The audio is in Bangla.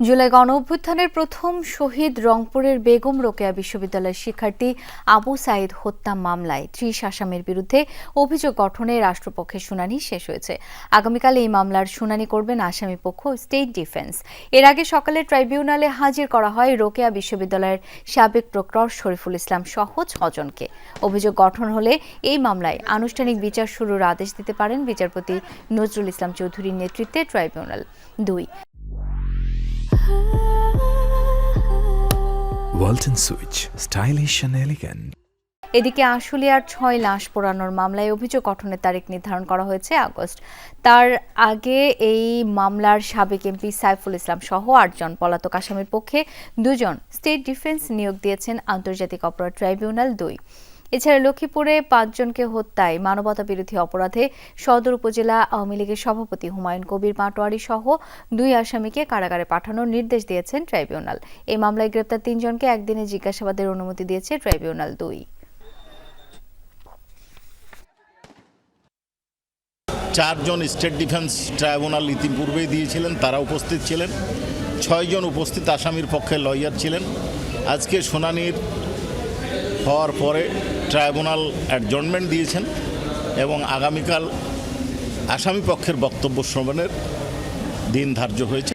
জুলাই গণ অভ্যুত্থানের প্রথম শহীদ রংপুরের বেগম রোকেয়া বিশ্ববিদ্যালয়ের শিক্ষার্থী আবু সাইদ হত্যা মামলায় ত্রিশ আসামের বিরুদ্ধে অভিযোগ গঠনে রাষ্ট্রপক্ষের শুনানি শেষ হয়েছে। আগামীকাল এই মামলার শুনানি করবেন আসামি পক্ষ স্টেট ডিফেন্স। এর আগে সকালে ট্রাইব্যুনালে হাজির করা হয় রোকেয়া বিশ্ববিদ্যালয়ের সাবেক প্রক্টর শরীফুল ইসলাম সহ ছজনকে। অভিযোগ গঠন হলে এই মামলায় আনুষ্ঠানিক বিচার শুরুর আদেশ দিতে পারেন বিচারপতি নজরুল ইসলাম চৌধুরীর নেতৃত্বে ট্রাইব্যুনাল। দুই Walton Switch, stylish and elegant. এদিকে আশুলিয়ার ছয় লাশ পোড়ানোর মামলায় অভিযোগ গঠনের তারিখ নির্ধারণ করা হয়েছে আগস্ট তার আগে এই মামলার সাবেক এমপি সাইফুল ইসলাম সহ আটজন পলাতক আসামির পক্ষে দুজন স্টেট ডিফেন্স নিয়োগ দিয়েছেন আন্তর্জাতিক অপরাধ ট্রাইব্যুনাল দুই এছাড়া লক্ষ্মীপুরে পাঁচজনকে হত্যায় মানবতা বিরোধী অপরাধে সদর উপজেলা আওয়ামী লীগের সভাপতি হুমায়ুন কবির পাটোয়ারি সহ দুই আসামিকে কারাগারে পাঠানোর নির্দেশ দিয়েছেন ট্রাইব্যুনাল। এই মামলায় গ্রেপ্তার তিনজনকে একদিনে জিজ্ঞাসাবাদের অনুমতি দিয়েছে ট্রাইব্যুনাল দুই। চারজন স্টেট ডিফেন্স ট্রাইব্যুনাল ইতিপূর্বেই দিয়েছিলেন, তারা উপস্থিত ছিলেন। ছয়জন উপস্থিত আসামির পক্ষে লয়ার ছিলেন। আজকে শুনানির হওয়ার পরে ট্রাইব্যুনাল অ্যাডজনমেন্ট দিয়েছেন এবং আগামীকাল আসামি পক্ষের বক্তব্য শ্রবণের দিন ধার্য হয়েছে।